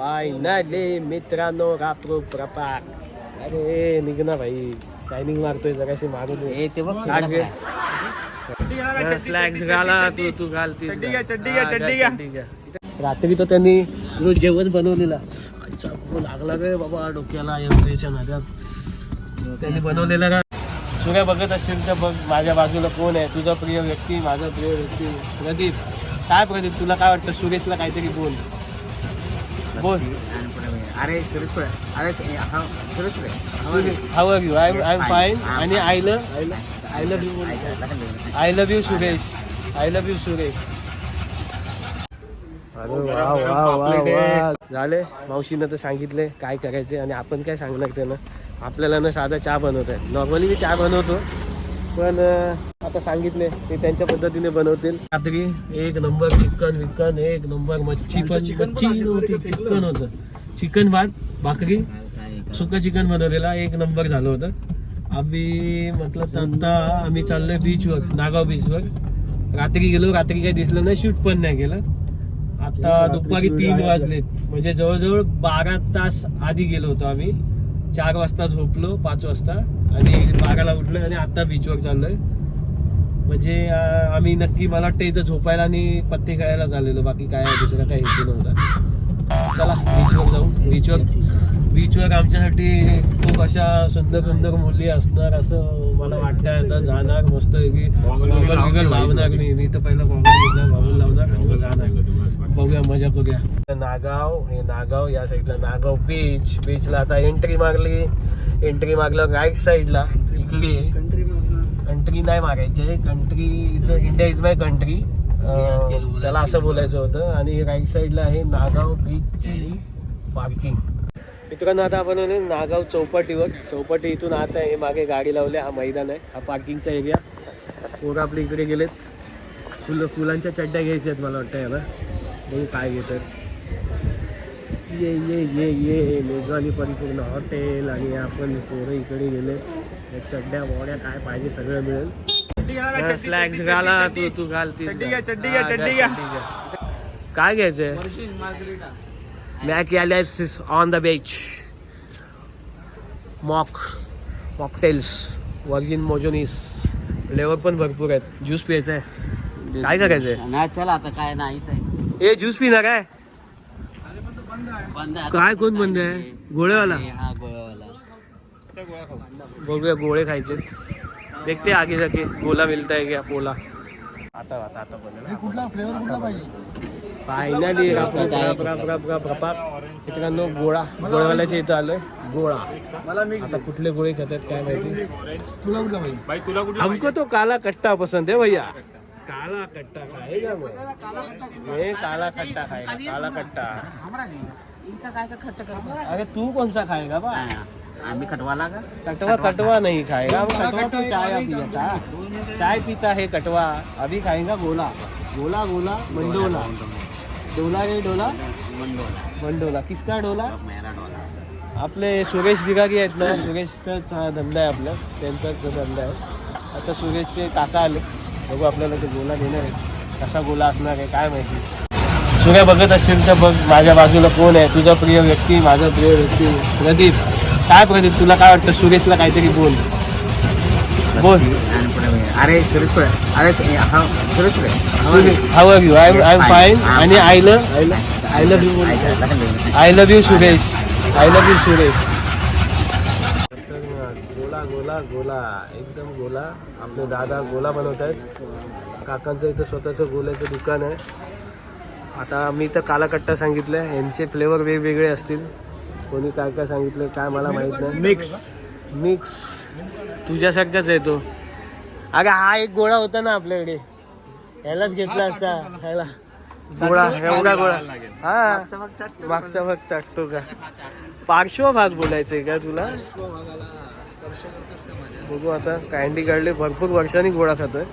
Finally मित्रांनो राप्रो प्रपाक अरे निघ ना भाई. शायनिंग मारतोय जराशी मारू दे ए ते बघ घाला तू तू घाल हा. रात्री तर त्यांनी रोज जेवण बनवलेला. लागला रे बाबा डोक्याला यंत्रेच्या नादात. त्यांनी बनवलेला का सूर्य बघत असेल तर बघ माझ्या बाजूला कोण आहे? तुझा प्रिय व्यक्ती माझा प्रिय व्यक्ती प्रदीप. काय प्रदीप तुला काय वाटतं? सुरेशला काहीतरी बोल. बोल. अरे सुरेश पुढे अरे ते- हा, सुरेश पुढे how are you I I am fine आणि I love I love you I love you Suresh I love you Suresh अरे वा वा वा वा. झाले. मावशीनं तर सांगितले काय करायचे आणि आपण काय सांगणार त्यानं? आपल्याला ना साधा चहा बनवत आहे नॉर्मली मी चहा बनवतो पण आता सांगितले ते त्यांच्या पद्धतीने बनवतील. रात्री एक नंबर चिकन विकन एक नंबर मच्छी पण मच्छी नव्हती चिकन होतं. चिकन भात भाकरी सुकं चिकन बनवलेला एक नंबर झालं होतं. आम्ही म्हटलं तर आता आम्ही चाललोय बीचवर नागाव बीचवर रात्री गेलो रात्री काही दिसलं नाही शूट पण नाही केलं. आता दुपारी तीन वाजलेत. म्हणजे जवळजवळ बारा तास आधी गेलो होतो आम्ही. चार वाजता झोपलो पाच वाजता. आणि बाराला उठलो आणि आता बीचवर चाललोय. म्हणजे आम्ही नक्की मला वाटतं इथं झोपायला आणि पत्ते खेळायला चाललेलो बाकी काय दुसरा काही हेतू नव्हता. चला बीचवर जाऊ. बीचवर बीचवर आमच्यासाठी खूप अशा सुंदर सुंदर मुली असणार असं मला वाटतंय. आता जाणार मस्त की गॉगल लावणार नाही. मी तर पहिला गॉगल घेतला गॉगल लावणार आणि मग जाणार. बघूया मजा करूया. नागाव हे नागाव या साईडला नागाव बीच बीचला आता एंट्री मारली. एंट्री मारलं राईट साईडला इकडे कंट्री नाही मारायची country is India is my country त्याला असं बोलायचं होतं. आणि राईट साईडला आहे नागाव बीचची पार्किंग मित्रांनो आता आपण नागाव चौपाटीवर. चौपाटी इथून आता आहे. मागे गाडी लावली हा मैदान आहे. हा पार्किंगचा एरिया पोरं आपल्या इकडे गेलेत. फुलं फुलांच्या चड्ड्या घ्यायच्या आहेत मला वाटतं याला. बघू काय घेतात. ये ये ये ये. मेजवानी परिपूर्ण हॉटेल आणि आपण पोरं इकडे गेले चड्ड्या मोड्या काय पाहिजे सगळं मिळेल. स्लॅक्स घाला तू तू घाल तीच चड्डी घाल. घ्या, चड्डी घ्या, चड्डी घाल, घ्या. चड्डी घ्या. काय घ्यायचंय? Mac on the beach mock mocktails virgin मोजोनीस flavour पण भरपूर आहेत. ज्यूस प्यायचा आहे काय करायचंय? नाही चला आता काय नाही. ए ज्यूस पिणार काय बंद आहे. काय कोण बंद आहे? गोळेवाला? हा गोळ्यावाला बघूया गोळे खायचे. देखते आगे जाके गोला मिळता है क्या पोला. आता आता आता कुठला फ्लेवर कुठला पाहिजे? फायनली मित्रांनो गोळा. गोळ्यावाल्याच्या इथं आलोय. गोळा. मला मी आता कुठले गोळे खातात काय माहिती? तुला कुठला पाहिजे? हमको तो काला कट्टा पसंद है भैया. काला कट्टा खाएगा मैं मैं काला कट्टा खाएगा काला कट्टा. का अरे तू कौन सा खाएगा बा? आम्ही खटवाला का कटवा कटवा नहीं खाएगा वो कटवा तो चाय पीता चाय पीता है कटवा. अभी खाएगा गोला. गोला गोला मंडोला. डोला रे डोला. मंडोला. मंडोला किसका डोला? मेरा डोला आपले सुरेश बिगागी आहेत ना. सुरेशचाच हा धंदा आहे आपला. त्यांचाच जो धंदा आहे. आता सुरेशचे काका आले. बघू आपल्याला ते गोला देणार आहे कसा गोला असणार आहे काय माहिती. सूर्य बघत असेल तर बघ माझ्या बाजूला कोण आहे? तुझा प्रिय व्यक्ती माझा प्रिय व्यक्ती प्रदीप. काय प्रदीप तुला काय वाटतं? सुरेशला काहीतरी बोल. बोल. अरे सुरेश अरे हा, Suresh how are you I I am fine आणि I love I love you I love you Suresh I love you Suresh गोला गोला गोला. एकदम गोला. आपले दादा गोला बनवत आहेत. काकांचं इथं स्वतःचं गोल्याचं दुकान आहे. आता मी तर काला कट्टा सांगितलं यांचे फ्लेवर वेगवेगळे असतील. कोणी काय काय सांगितलं काय मला माहीत नाही. मिक्स मिक्स तुझ्यासारखाच आहे तो. अरे हा एक गोळा होता ना आपल्याकडे. ह्यालाच घेतला असता. ह्याला. गोळा एवढा गोळा. हा. मागचा भाग चाटतो का? पार्श्व भाग बोलायचंय का तुला? बघू आता कॅन्डी काढले भरपूर वर्षांनी गोळा खातोय.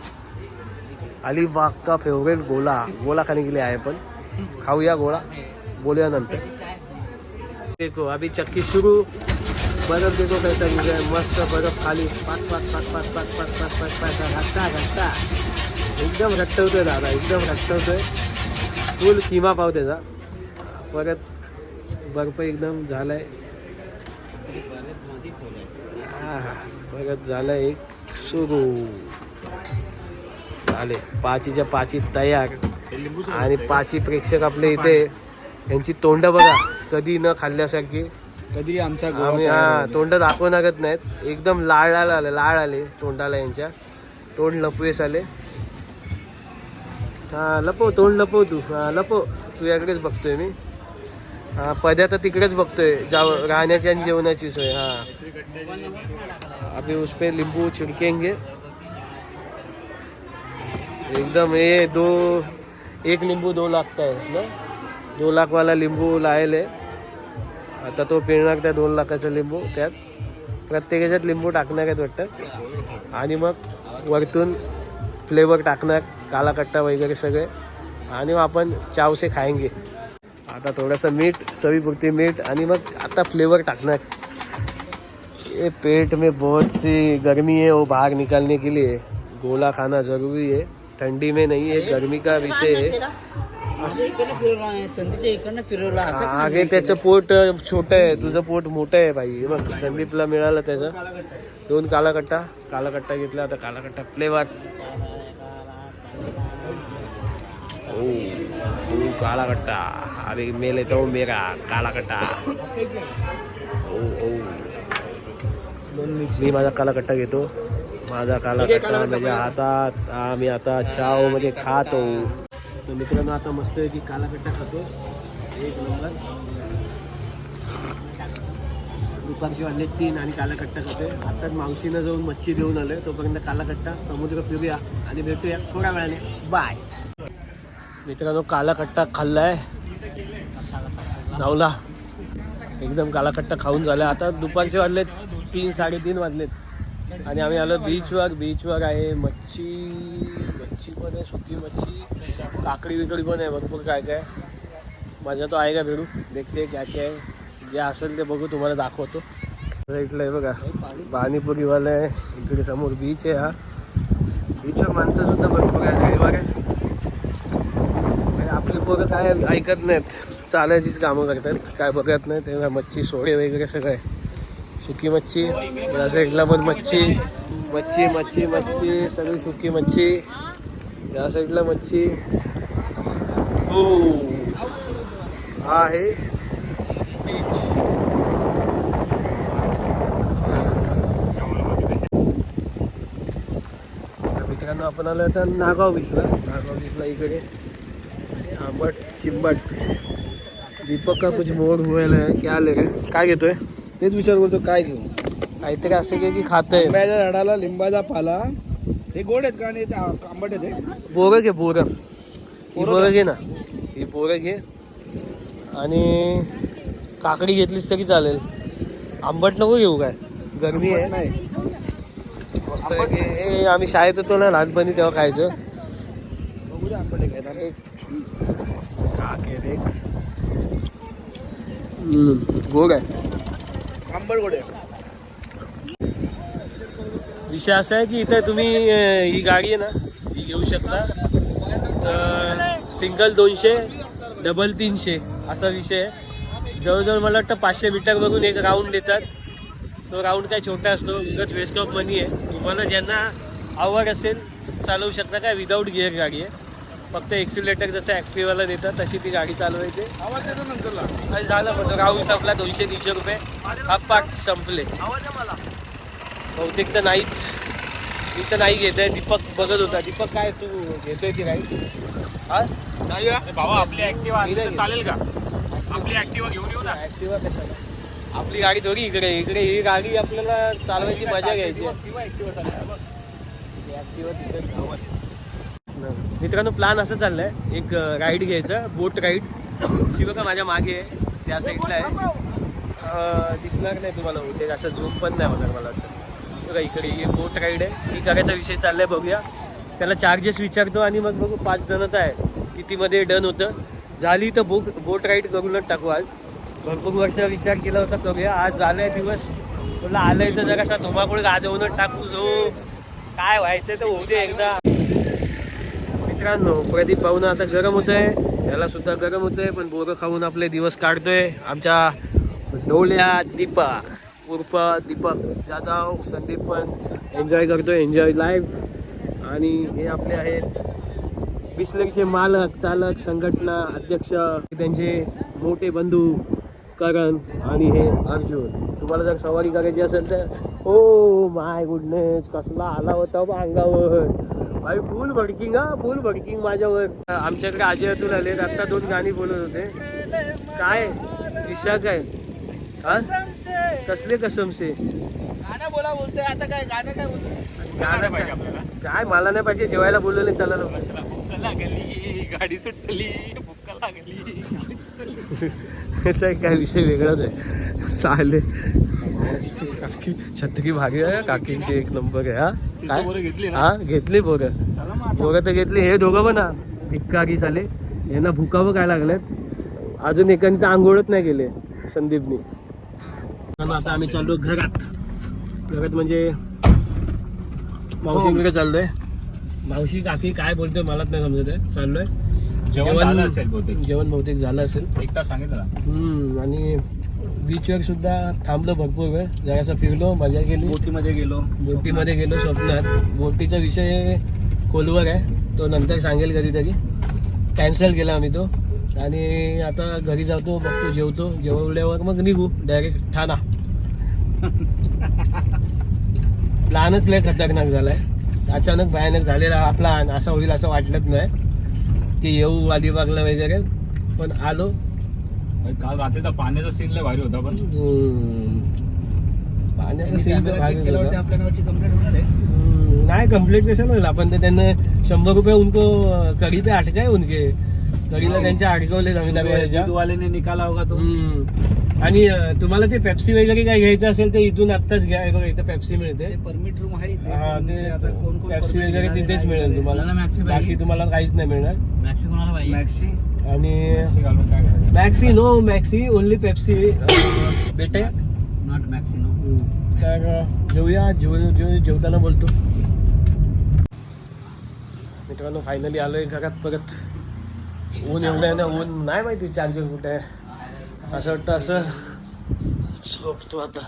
अलिबाग का फेवरेट गोला? गोला के लिए आए पण. खाऊया गोळा. बोलूया नंतर. देखो अभी चक्की शुरू बर्फ देखो कैसा गिर है मस्त बर्फ खाली पाच पाच पाच पाच पाच पाच पाच पाच पाच घट्टा घट्टा एकदम घट्ट होतोय दादा एकदम घट्ट होतोय फुल किमा पाव त्याचा परत बर्फ एकदम झालाय आहा, परत झालाय एक सुरू झाले पाचीच्या पाची तयार आणि पाची प्रेक्षक आपले इथे यांची तोंड बघा कधी न खाल्ल्यासारखी. कधी आमचा आम्ही हा तोंड दाखवणारच नाहीत. एकदम लाळ लाळ आले लाळ आले तोंडाला यांच्या. तोंड लपवेस आले. हा लपव तोंड लपव तू. हा लपव. तुझ्याकडेच बघतोय मी. हा पद्या तर तिकडेच बघतोय. जाव राहण्याची आणि जेवणाची सोय हा. अभी उस पे लिंबू छिड़केंगे. एकदम ये दो एक लिंबू दो लाख का है ना? दो लाखवाला लिंबू लायले आता तो पिळणार त्या दोन लाखाचा लिंबू? त्यात प्रत्येकाच्यात लिंबू टाकणार आहेत वाटतं. आणि मग वरतून फ्लेवर टाकणार काला कट्टा वगैरे सगळे. आणि मग आपण चावसे खाएंगे आता थोडंसं मीठ चवीपुरती मीठ आणि मग आता फ्लेवर टाकणार. ये पेट में बहुत सी गर्मी है वो बाहर निकालने के लिए. गोला खाना जरूरी है. ठंडी में नहीं है गर्मी का विषय है. संधीच्या इकडनं फिरवला आगे त्याचं पोट छोट आहे तुझं पोट मोठं आहे भाई बघ संदीपला मिळालं त्याचं. दोन काला कट्टा काला कट्टा घेतला आता काला कट्टा फ्लेवर. ओ ओ काला कट्टा अरे मैं लेता हूँ मेरा काला कट्टा ओ ओ. मी माझा काला कट्टा घेतो. माझा काला कट्टा माझ्या हातात. हा मी आता चावमध्ये खातो. तर मित्रांनो आता मस्त आहे की काला कट्टा खातो. एक नंबर. दुपारचे वाजले तीन आणि काला कट्टा खातोय. आताच मावशीनं जाऊन मच्छी देऊन आलोय. तोपर्यंत काला कट्टा समुद्र फिरूया आणि भेटूया थोड्या वेळाने. बाय मित्रांनो काला कट्टा खाल्लाय. जाऊला. एकदम काला कट्टा खाऊन झाला. आता दुपारचे वाजलेत तीन साडेतीन वाजलेत. आणि आम्ही आलो बीचवर बीचवर आहे मच्छी मच्छी पण आहे सुकी मच्छी. काकडी विकडी पण आहे भरपूर काय काय. मजा तो आहे का भेडू देखते काय काय जे असेल ते बघू तुम्हाला दाखवतो. इकडलं आहे बघा. पाणीपुरीवाला आहे. इकडे समोर बीच आहे हा. बीचवर माणसं सुद्धा भरपूर आहे बघा. आपली पोरं काय ऐकत नाहीत. चालायचीच कामं करतात. काय बघत नाही तेव्हा मच्छी सोडे वगैरे सगळं आहे. सुकी मच्छी साईडला पण मच्छी मच्छी मच्छी मच्छी सगळी सुकी मच्छी या साईडला मच्छी. हो. हा आहे बीच मित्रांनो आपण आलो आता नागाव बीचला नागाव बीचला इकडे. आंबट चिंबट. दीपक का कुछ मोड हुएला है क्या ले काय घेतोय? तेच विचार करतो काय घेऊ? काहीतरी असं की खातंय. आंब्याच्या झाडाला लिंबाचा पाला. हे गोड आहेत का? आणि ते आ- आंबट आहेत हे? बोरं घे बोरं. ही बोरं घे ना. ही बोरं घे. आणि काकडी घेतलीस तरी चालेल. आंबट नको घेऊ काय? गरमी आहे. नाही. मस्त आहे. की हे आम्ही शाळेत होतो ना लहानपणी तेव्हा खायचं. बघू दे आंबट आहे काय एक काके रे हम्म, गोड आहे. आंबट गोडे विषय असा आहे की इथं तुम्ही ही गाडी आहे ना ही घेऊ शकता. सिंगल दोनशे डबल तीनशे असा विषय आहे. जवळजवळ मला वाटतं पाचशे मीटर बघून एक राऊंड देतात. तो राऊंड काय छोटा असतो विकत वेस्ट ऑफ मनी आहे. तुम्हाला ज्यांना आवड असेल चालवू शकता काय विदाऊट गिअर गाडी आहे. फक्त एक्सिलेटर जसं ॲक्टिवाला देतात तशी ती गाडी चालवायची आवाज येतो नंतरला. झालं म्हणजे राहू संपला दोनशे तीनशे रुपये. हा पाठ संपले. आवाज आहे मला. बहुतेक तर नाहीच. मी तर नाही घेत आहे. दीपक बघत होता. दीपक काय तू घेतोय की नाही? हा? भावा आपली ऍक्टिव्हा. चालेल का? आपली ऍक्टिव्हा घेऊन येऊ ना. ऍक्टिवा कशाला? आपली गाडी थोडी इकडे इकडे ही गाडी आपल्याला चालवायची मजा घ्यायची Activa तिकडे. गावात. मित्रांनो प्लॅन असं चाललंय. एक राईड घ्यायचं बोट राईड शिव का माझ्या मागे आहे. त्या साईडला आहे. दिसणार नाही तुम्हाला बहुतेक असं झूम पण नाही होणार मला वाटतं. बघा इकडे एक बोट राईड आहे. ही करायचा विषय चाललाय बघूया. त्याला चार्जेस विचारतो आणि मग बघू पाच जणच आहे. कितीमध्ये डन होतं. झाली तर बोट बोट राईड करूनच टाकू आज. भरपूर वर्ष विचार केला होता करूया आज झालाय दिवस. तुला आलंय तर जरा धुमाकूळ गाजवूनच टाकू जो काय व्हायचं तर होऊ दे एकदा. मित्रांनो प्रदीप भाऊन आता गरम होत आहे याला सुद्धा गरम होतंय पण बोरं खाऊन आपले दिवस काढतोय. आमच्या डोल्या दीपक उर्फ दीपक जाधव संदीप पण एन्जॉय करतोय एन्जॉय लाईफ आणि हे आपले आहेत बिस्लरीचे मालक चालक संघटना अध्यक्ष त्यांचे मोठे बंधू करण आणि हे अर्जुन. तुम्हाला जर सवारी करायची असेल तर ओ माय गुडनेस कसला आला होता अंगावर. भाई फुल भडकिंग हा फुल भडकिंग माझ्यावर. आमच्याकडे अजय अतुल आले आता दोन गाणी बोलत होते. काय? दिशा काय हा? कसले कसमसे? गाणं बोला बोलतोय आता काय गाणं काय बोलतोय? गाणं काय? काय मला नाही पाहिजे जेवायला बोलवले चला लवकर. गाडी सुटली भुक्का लागली. याचा काय विषय वेगळाच आहे. चाले काकी भारी आहे काकींची एक नंबर आहे हा. काय? घेतली हा घेतली पोरं. पोरं तर घेतली हे दोघं पण हा. भिक्कारी झाले यांना भुकावं काय लागलेत अजून एकाने तर आंघोळच नाही गेले संदीपनी. आता आम्ही चाललो घरात. घरात म्हणजे मावशीकडे चाललोय. मावशी काकी काय बोलतोय मलाच नाही समजत आहे. चाललोय. जेवण झालं असेल बहुतेक. जेवण बहुतेक झालं असेल. एक तास सांगितलं हम्म, आणि बीचवर सुद्धा थांबलो भरपूर वेळ. जरासं फिरलो मजा केली. बोटीमध्ये गेलो. बोटीमध्ये गेलो स्वप्नात. बोटीचा विषय खोलवर आहे. तो नंतर सांगेल कधीतरी. कॅन्सल केला आम्ही तो. आणि आता घरी जातो बघतो जेवतो. जेवल्यावर मग निघू. डायरेक्ट ठाणा. प्लॅनच लय खतरनाक झालाय. अचानक भयानक झालेला हा प्लॅन असा होईल असं वाटलंच नाही. की येऊ अलिबागला वगैरे पण आलो. काल रात्रीचा पाण्याचा सीन लय भारी होता पण. पाण्याचं. आपल्या नावाची कंप्लेंट होणार आहे. नाही कंप्लीट कशाला होईल? आपण तर त्यांना शंभर रुपये उनको कडी पे अटकाय उनके. कडीला त्यांच्या अडकवले नवीन नवीन वाल्याने निकाला होगा तो. आणि तुम्हाला ते पेप्सी वगैरे काय घ्यायचं असेल तर इथून आत्ताच घ्या. हे बघा इथं पेप्सी मिळते. परमिट रूम आहे इथे. हा, पण ते आता कोण कोण पेप्सी वगैरे तिथेच मिळेल तुम्हाला. बाकी. तुम्हाला काहीच नाही मिळणार. मॅक्सी कोणाला पाहिजे? मॅक्सी आणि maxi no maxi only Pepsi बेटे नॉट मॅक्सी नो तर जेवूया जेव जेव जेवताना बोलतो. मित्रांनो फायनली आलोय घरात परत. ऊन एवढं आहे ना ऊन नाही माहिती चार्जर कुठे आहे. असं वाटतं असं. झोपतो आता.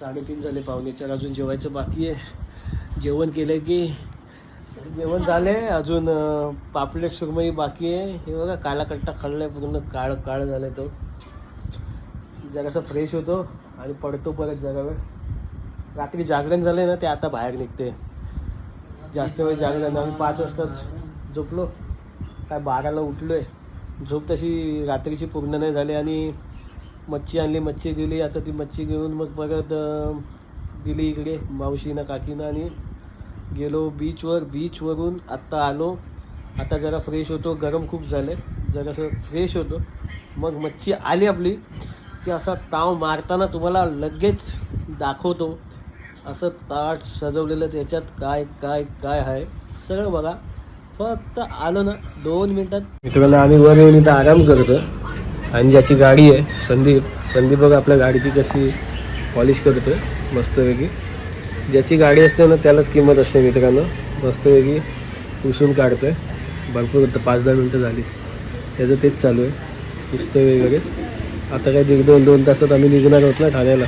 साडेतीन झाले पाहुणेचर चार अजून जेवायचं बाकी आहे. जेवण केलं की? जेवण झाले अजून पापलेट सुरमई बाकी आहे. हे बघा काला कट्टा खाल्लाय पूर्ण काळ काळ झालाय तो. जरासा फ्रेश होतो आणि पडतो परत जरा वेळ. रात्री जागरण झालं ना ते आता बाहेर निघते जास्त वेळ जागरण आम्ही पाच वाजताच झोपलो. काय बाराला उठलोय. झोप तशी रात्रीची पूर्ण नाही झाली आणि मच्छी आणली मच्छी दिली. आता ती मच्छी घेऊन मग परत दिली इकडे मावशीनं काकीनं आणि गेलो बीचवर बीचवरून आत्ता आलो. आता जरा फ्रेश होतो. गरम खूप झाले. जरासं फ्रेश होतो. मग मच्छी आली आपली. की असा ताव मारताना तुम्हाला लगेच दाखवतो. असं ताट सजवलेलं त्याच्यात काय काय काय आहे. सगळं बघा. फक्त आलो ना दोन मिनिटात. मित्रांनो आम्ही वर येऊन इथं आराम करतो आणि ज्याची गाडी आहे संदीप. संदीप बघा आपल्या गाडीची कशी पॉलिश करतो मस्तपैकी ज्याची गाडी असते ना त्यालाच किंमत असते मित्रांनो. मस्तपैकी पुसून काढतोय. भरपूर पाच दहा मिनटं झाली. त्याचं तेच चालू आहे. पुसतोय वगैरे. आता काय दीड दोन दोन तासात आम्ही निघणार आहोत ना ठाण्याला.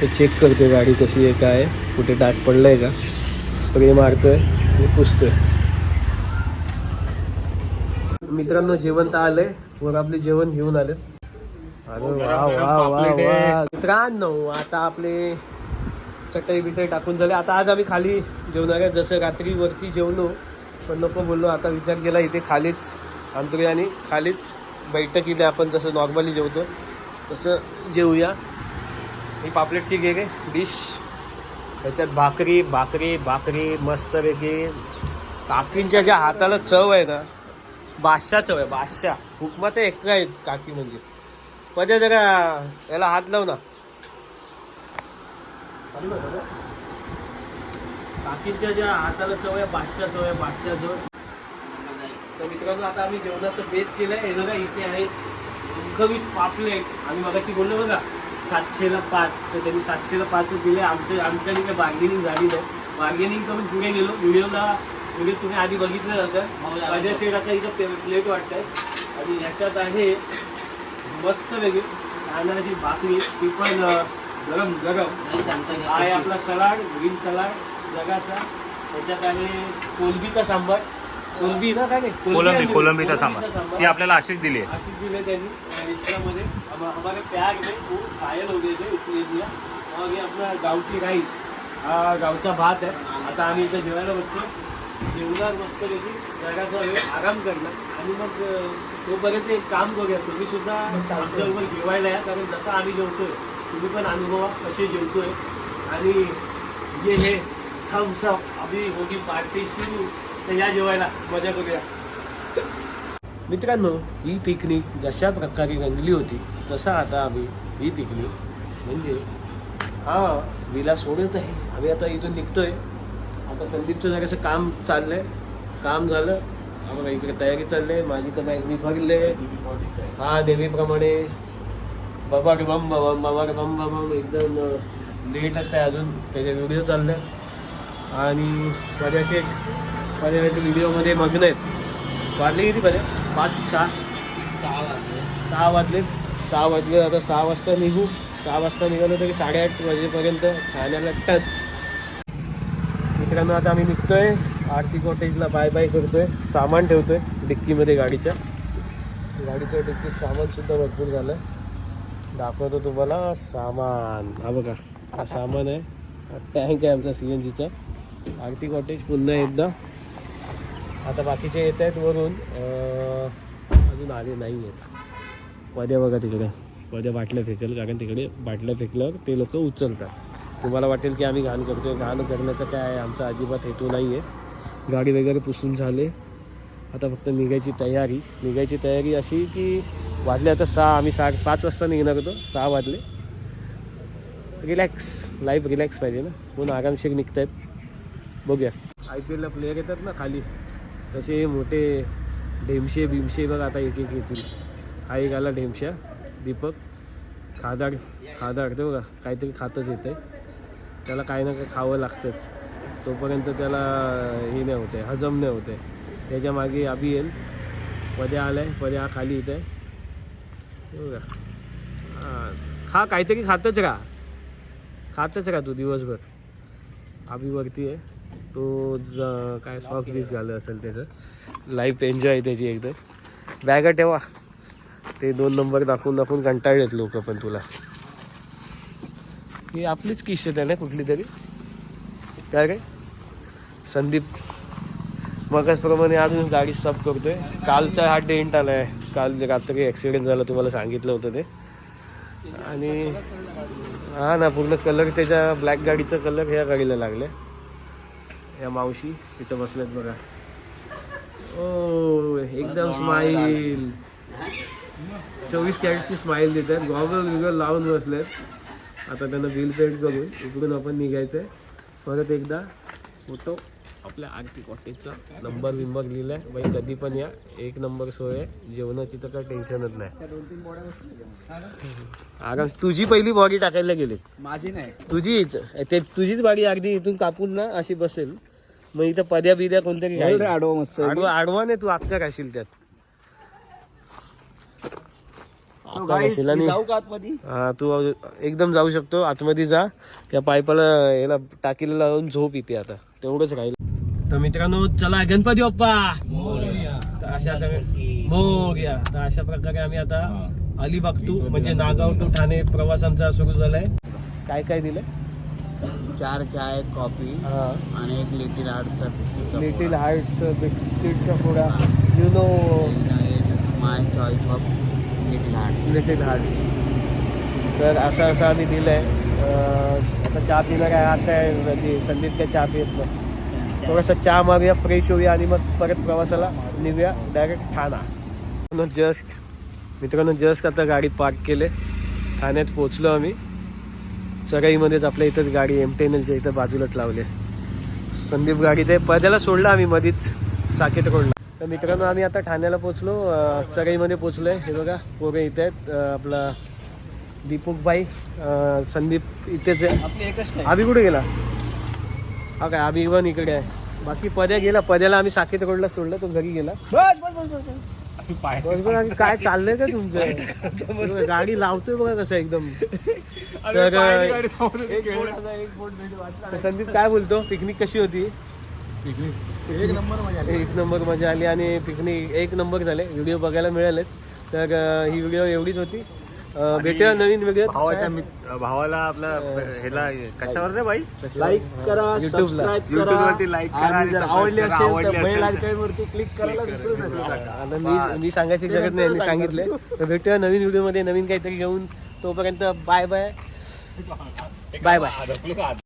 ते चेक करतोय गाडी कशी आहे काय आहे, कुठे डाग पडलं आहे का. स्प्रे मारतोय आणि पुसतोय. मित्रांनो जेवण तर आलंय. वर आपले जेवण घेऊन आले अरे वा वा वा वा. मित्रांनो आता आपले चटई बिटई टाकून झाले. आता आज आम्ही खाली जेवणार आहे. जसं रात्री वरती जेवलो पण नको बोललो. आता विचार केला इथे खालीच आणतो आणि खालीच बैठकीला आपण जसं नॉर्मली जेवतो तसं जेवूया ही पापलेटची घे गे डिश त्याच्यात भाकरी भाकरी भाकरी मस्तपैकी काकींच्या ज्या हाताला चव आहे ना बादशाह चव आहे बादशाह. हुकमाचा एक आहे काकी म्हणजे. पद्या जरा याला हात लाव ना. काकीच्या ज्या हाताला चव आहे बादशाह चव आहे बादशाह चव तर मित्रांनो आता आम्ही जेवणाचं बेत केलंय. हे बघा इथे आहेत गवित पापलेट. आम्ही मगाशी बोललो बघा सातशेला पाच. तर त्यांनी सातशेला पाच दिले. आमच्या आमच्याने बार्गेनिंग झाली नाही. बार्गेनिंग करून पुढे गेलो. व्हिडिओला व्हिडिओ तुम्ही आधी बघितलं असेल माझ्या साईड आता इथं प्लेट वाटतंय. आणि ह्याच्यात आहे मस्त वेगळी तांदळाची भाकरी ती पण गरम गरम. आहे आपला सलाड ग्रीन सलाड जगासा. त्याच्यात आहे कोलबीचा सांबार. कोलबी ना काय कोलंबी कोलंबीचा सांबार. ती आपल्याला अशीच दिली आहे. अशीच दिले त्यांनी रिश्तामध्ये हमारे प्यार में वो घायल हो गए थे इसलिए दिया और ये अपना गावठी राईस. हा गावचा भात आहे. आता आम्ही इथं जेवायला बसतो जेवणार मस्त वेळ आराम करणार. आणि मग तोपर्यंत एक काम करूया. तुम्ही सुद्धा आमच्याबरोबर जेवायला या. कारण जसं आम्ही जेवतोय तुम्ही पण अनुभवा कसे जेवतोय. आणि ये हे थम्स अप अभी होगी पार्टी सुरू तर या जेवायला मजा करूया. मित्रांनो ही पिकनिक जशा प्रकारे रंगली होती तसा आता आम्ही ही पिकनिक म्हणजे हा विला सोडत आहे. आम्ही आता इथून निघतोय. आता संदीपचं जरासं काम चाललंय. काम झालं. आम्हाला इकडे तयारी चालली. माझी तर बॅग मी भरले हा देवीप्रमाणे. बाबा रे बम बम बाबा रे बम बम एकदम लेटच आहे अजून. त्याचे व्हिडिओ चालले. आणि माझ्याशी एक माझ्या व्हिडिओमध्ये मग्न आहेत. वाजले किती पाहिजे पाच सहा. सहा वाजले. सहा वाजले. आता सहा वाजता निघू. सहा वाजता निघालो तरी साडेआठ वाजेपर्यंत ठाण्याला टच. मित्रांनो आता आम्ही निघतोय आरती कॉटेजला बाय बाय करतोय. सामान ठेवतोय डिक्कीमध्ये गाडीच्या गाडीच्या डिक्कीत सामान सुद्धा भरपूर झालं दाखवतो तुम्हाला सामान. हा बघा हा सामान आहे. टँक आहे आमचा सी एन जीचा आरती कॉटेज पुन्हा एकदा. आता बाकीचे येत आहेत वरून. अजून आले नाही आहेत. पद्या बघा तिकडे. पद्या बाटल्या फेकेल. कारण तिकडे बाटल्या फेकल्यावर ते लोक उचलतात. तुम्हाला वाटेल की आम्ही घाण करतो आहे घाण करण्याचं काय आहे? आमचा अजिबात हेतू नाही आहे गाडी वगैरे पुसून झाले. आता फक्त निघायची तयारी. निघायची तयारी अशी की वाजले आता सहा. आम्ही सहा पाच वाजता निघणार होतो. सहा वाजले. रिलॅक्स लाईफ रिलॅक्स पाहिजे ना. म्हणून आरामशीर निघत आहेत बघूया आय पी एलला प्लेयर येतात ना खाली. तसे मोठे ढेमशे बिमशे बघ आता एक एक येतील. हा एक आला ढेमशा. दीपक. खादाड. खादाड ते बघा. काहीतरी खातच येतं आहे त्याला काही ना काही खावं लागतंच. तोपर्यंत त्याला हे नाही होत आहे हजम नाही होत. आहे त्याच्यामागे आबी येईल. पद्या आलाय पद्या खाली येत आहे बघा हां खा काहीतरी खातच राहा. खातच राहा तू दिवसभर. आबीवरती आहे. तो काय सॉफ्ट पीस झालं असेल त्याचं. लाईफ एन्जॉय आहे त्याची एकदम. बॅगा ठेवा. ते दोन नंबर दाखवून दाखवून कंटाळलेत लोक पण तुला. ही आपलीच किश आहे ना कुठली तरी काय काय संदीप. मगाचप्रमाणे अजून गाडी सब करतोय. कालचा हा डेंट आलाय. काल रात्री ॲक्सिडेंट झाला तुम्हाला सांगितलं होतं ते. आणि हा ना पूर्ण कलर त्याच्या ब्लॅक गाडीचा कलर ह्या गाडीला लागले या मावशी तिथं बसल्यात बघा. ओ एकदम स्माईल चोवीस कॅरेटची स्माईल देत आहेत गॉगल विगल लावून बसलेत. आता त्यांना बिल पेड करून इकडून आपण निघायचं आहे परत एकदा फोटो आपल्या आरती कॉटेजचा नंबर बिंबर लिहिलाय. बाई कधी पण या. एक नंबर सोय आहे. जेवणाची तर काही टेन्शनच नाही. आराम तुझी पहिली बॉडी टाकायला गेली. माझी नाही. तुझीच. ते तुझीच बाडी अगदी इथून कापून ना अशी बसेल. मग इथं पद्या बिद्या कोणतरी. आडवा मस्त. आडवा आडवा नाही तू अख्खा राहशील त्यात. आणि हा तू एकदम जाऊ शकतो. आतमध्ये जा. त्या पाईपाला याला टाकीला लावून झोप येते आता. तेवढंच राहील. तर मित्रांनो चला गणपती बाप्पा! अशा मोरया. तर अशा प्रकारे आम्ही आता अलिबाग टू म्हणजे नागाव टू ठाणे प्रवास आमचा सुरू झालाय. काय काय दिलंय? चार चाय कॉफी हा. आणि एक लिटिल आर्टचा लिटिल हार्ट्स बिस्किटचा पुडा. You know my choice of little art hearts तर असं असं आम्ही दिलं आहे आता चहा पिणार आहे आता आहे म्हणजे संदीप काय चहा पित नाही. थोडंसं चहा मारूया फ्रेश होऊया आणि मग परत प्रवासाला निघूया डायरेक्ट ठाणा. जस्ट मित्रांनो जस्ट आता गाडी पार्क केले. ठाण्यात पोचलो आम्ही. चराईमध्येच आपल्या इथंच गाडी एम टेन एलच्या इथं बाजूलाच लावली संदीप गाडी ते पद्याला सोडला आम्ही मधीच साकेत रोडला. तर मित्रांनो आम्ही आता ठाण्याला पोचलो चराईमध्ये पोचलो आहे हे बघा पोरे इथे आहेत. आपला दीपक बाई अं, संदीप इथेच आहे आपली एकच आभी कुठे गेला? हा काय आभी पण इकडे आहे. बाकी पद्या गेला. पद्याला आम्ही साकेत रोडला सोडलं तो घरी गेला. बस बस बस बस बस. बस आणि काय चाललंय का तुमचं? गाडी लावतोय बघा कसं एकदम. तर तर संदीप काय बोलतो? पिकनिक कशी होती? एक नंबर मजा एक नंबर मजा आली आणि पिकनिक एक नंबर झाले. व्हिडिओ बघायला मिळालेच. तर अं, ही व्हिडिओ एवढीच होती. अं, भेटूया नवीन व्हिडिओ भावाच्या भावाला आपला ह्याला कशावर रे बाई लाईक करा. सबस्क्राईब YouTube करा. वरती like करा आणि आणि जर subscribe आवडली करा, असेल आवडली तर बेल तर- आयकॉन वरती क्लिक करायला विसरू नका. आता मी मी सांगायची गरज नाही मी सांगितलंय तर भेटूया नवीन व्हिडिओमध्ये नवीन काहीतरी घेऊन. तोपर्यंत बाय बाय बाय बाय